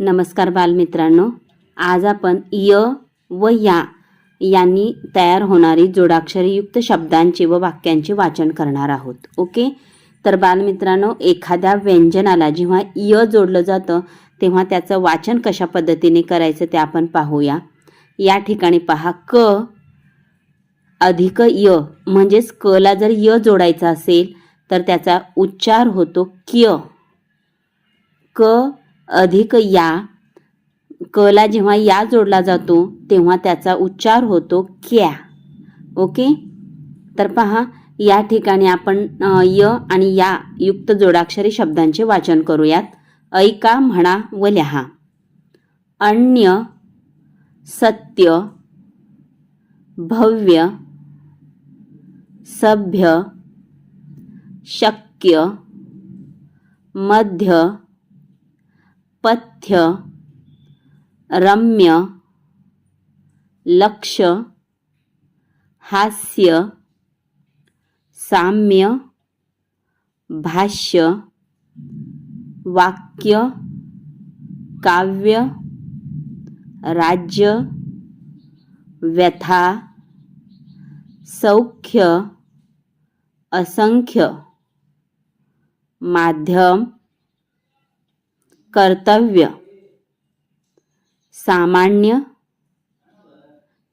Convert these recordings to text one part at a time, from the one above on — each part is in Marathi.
नमस्कार बालमित्रांनो. आज आपण य व या यांनी तयार होणारी जोडाक्षरयुक्त शब्दांचे व वाक्यांचे वाचन करणार आहोत. ओके? तर बालमित्रांनो एखाद्या व्यंजनाला जेव्हा य जोडलं जातं तेव्हा त्याचं वाचन कशा पद्धतीने करायचं ते आपण पाहूया. या ठिकाणी पहा क अधिक य म्हणजेच कला जर य जोडायचा असेल तर त्याचा उच्चार होतो क्य. क अधिक या. कला जेव्हा या जोडला जातो तेव्हा त्याचा उच्चार होतो क्या. ओके? तर पहा या ठिकाणी आपण य आणि या युक्त जोडाक्षरी शब्दांचे वाचन करूयात. ऐका म्हणा व लिहा. अन्य सत्य भव्य सभ्य शक्य मध्य पथ्य रम्य लक्ष हास्य साम्य भाष्य वाक्य काव्य राज्य व्यथा सौख्य असंख्य माध्यम कर्तव्य. सामान्य.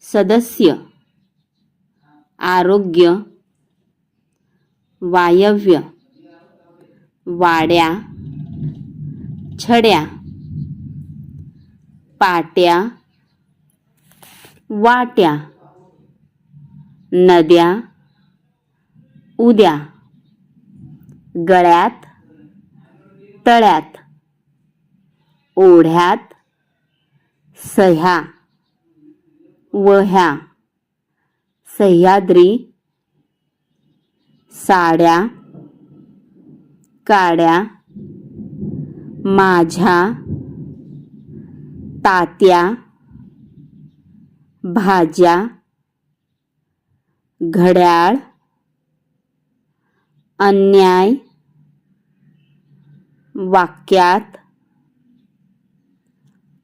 सदस्य. आरोग्य. वायव्य. वाड्या. छड्या. पाट्या. वाट्या. नद्या. उद्या. गळ्यात. तळ्यात. ओढ्यात सह्या वह्या सह्याद्री साड्या काड्या माझ्या तात्या भाज्या घड्याळ अन्याय वाक्यात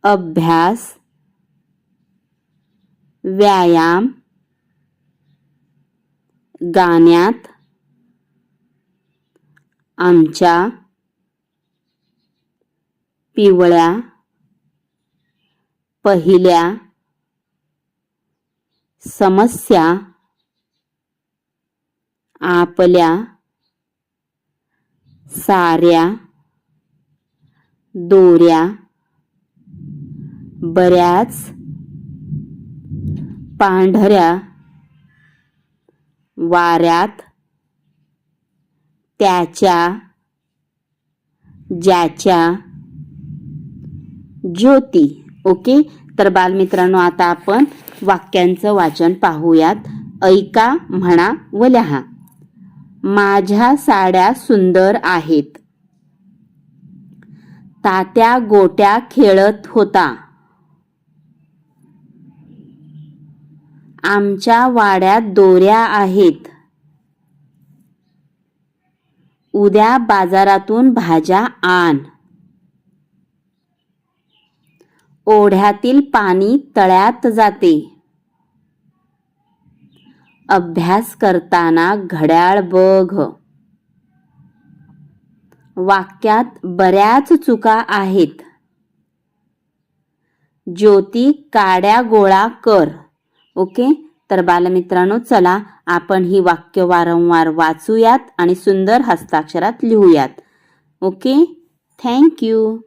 अभ्यास व्यायाम गाण्यात आमच्या पिवळ्या पहिल्या समस्या आपल्या साऱ्या दोऱ्या बऱ्याच पांढऱ्या वाऱ्यात त्याच्या ज्याच्या ज्योती. ओके? तर बालमित्रांनो आता आपण वाक्यांचं वाचन पाहूयात. ऐका म्हणा व लिहा. माझ्या साड्या सुंदर आहेत. तात्या गोट्या खेळत होता. आमच्या वाड्यात दोऱ्या आहेत. उद्या बाजारातून भाज्या आण. ओढ्यातील पाणी तळ्यात जाते. अभ्यास करताना घड्याळ बघ. वाक्यात बऱ्याच चुका आहेत. ज्योती काड्या गोळा कर. ओके? तर बालमित्रांनो चला आपण ही वाक्य वारंवार वाचूयात आणि सुंदर हस्ताक्षरात लिहूयात. ओके? Thank you.